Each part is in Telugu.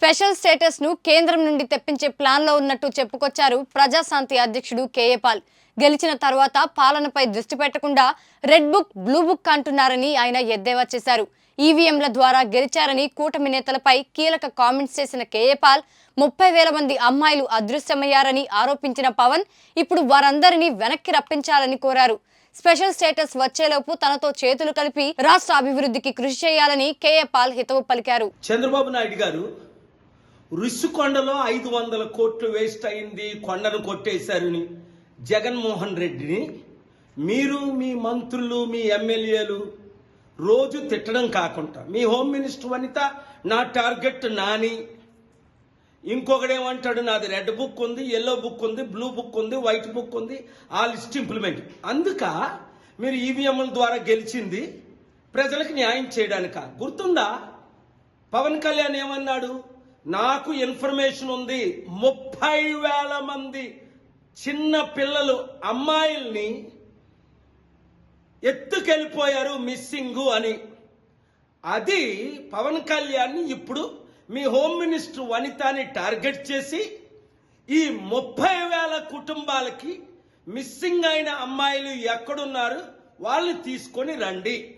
స్పెషల్ స్టేటస్ను కేంద్రం నుండి తెప్పించే ప్లాన్లో ఉన్నట్టు చెప్పుకొచ్చారు ప్రజాశాంతి అధ్యక్షుడు కేఏ పాల్ గెలిచిన తర్వాత పాలనపై దృష్టి పెట్టకుండా రెడ్ బుక్ బ్లూ బుక్ అంటున్నారని ఆయన ఎద్దేవా చేశారు. ఈవీఎంల ద్వారా గెలిచారని కూటమి నేతలపై కీలక కామెంట్స్ చేసిన కేఏ పాల్ ముప్పై వేల మంది అమ్మాయిలు అదృశ్యమయ్యారని ఆరోపించిన పవన్ ఇప్పుడు వారందరినీ వెనక్కి రప్పించాలని కోరారు. స్పెషల్ స్టేటస్ వచ్చేలోపు తనతో చేతులు కలిపి రాష్ట్ర అభివృద్ధికి కృషి చేయాలని కేఏ పాల్ హితవు పలికారు. చంద్రబాబు నాయుడు గారు రుషికొండలో ఐదు వందల కోట్లు వేస్ట్ అయింది కొండను కొట్టేశారని జగన్మోహన్ రెడ్డిని. మీరు మీ మంత్రులు మీ ఎమ్మెల్యేలు రోజు తిట్టడం కాకుండా మీ హోమ్ మినిస్టర్ వనిత నా టార్గెట్ నాని. ఇంకొకడేమంటాడు నాది రెడ్ బుక్ ఉంది ఎల్లో బుక్ ఉంది బ్లూ బుక్ ఉంది వైట్ బుక్ ఉంది ఆ లిస్ట్ ఇంప్లిమెంట్. అందుక మీరు ఈవీఎంల ద్వారా గెలిచింది ప్రజలకు న్యాయం చేయడానిక. గుర్తుందా? పవన్ కళ్యాణ్ ఏమన్నాడు? నాకు ఇన్ఫర్మేషన్ ఉంది. ముప్పై వేల మంది చిన్న పిల్లలు అమ్మాయిల్ని ఎత్తుకెళ్ళిపోయారు మిస్సింగ్ అని. అది పవన్ కళ్యాణ్ ఇప్పుడు మీ హోమ్ మినిస్టర్ వనితాని టార్గెట్ చేసి ఈ ముప్పై వేల కుటుంబాలకి మిస్సింగ్ అయిన అమ్మాయిలు ఎక్కడున్నారు వాళ్ళని తీసుకొని రండి.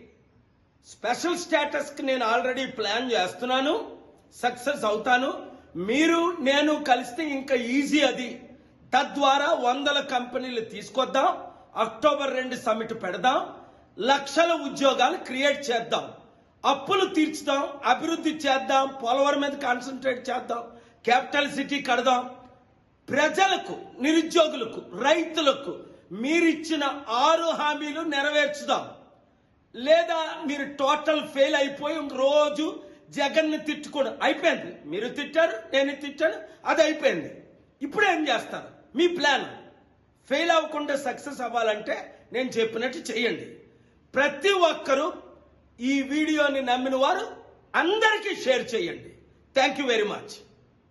స్పెషల్ స్టేటస్కి నేను ఆల్రెడీ ప్లాన్ చేస్తున్నాను. సక్సెస్ అవుతాను. మీరు నేను కలిస్తే ఇంకా ఈజీ అది. తద్వారా వందల కంపెనీలు తీసుకొద్దాం. అక్టోబర్ రెండు సమిట్ పెడదాం. లక్షల ఉద్యోగాలు క్రియేట్ చేద్దాం. అప్పులు తీర్చుదాం. అభివృద్ధి చేద్దాం. పోలవరం మీద కాన్సన్ట్రేట్ చేద్దాం. క్యాపిటల్ సిటీ కడదాం. ప్రజలకు నిరుద్యోగులకు రైతులకు మీరిచ్చిన ఆరు హామీలు నెరవేర్చుదాం. లేదా మీరు టోటల్ ఫెయిల్ అయిపోయి రోజు జగన్ని తిట్టుకోవడం అయిపోయింది. మీరు తిట్టారు నేను తిట్టాను అది అయిపోయింది. ఇప్పుడు ఏం చేస్తారు? మీ ప్లాన్. ఫెయిల్ అవ్వకుండా సక్సెస్ అవ్వాలంటే నేను చెప్పినట్టు చేయండి. ప్రతి ఒక్కరూ ఈ వీడియోని నమ్మిన వారు అందరికీ షేర్ చేయండి. Thank you very much.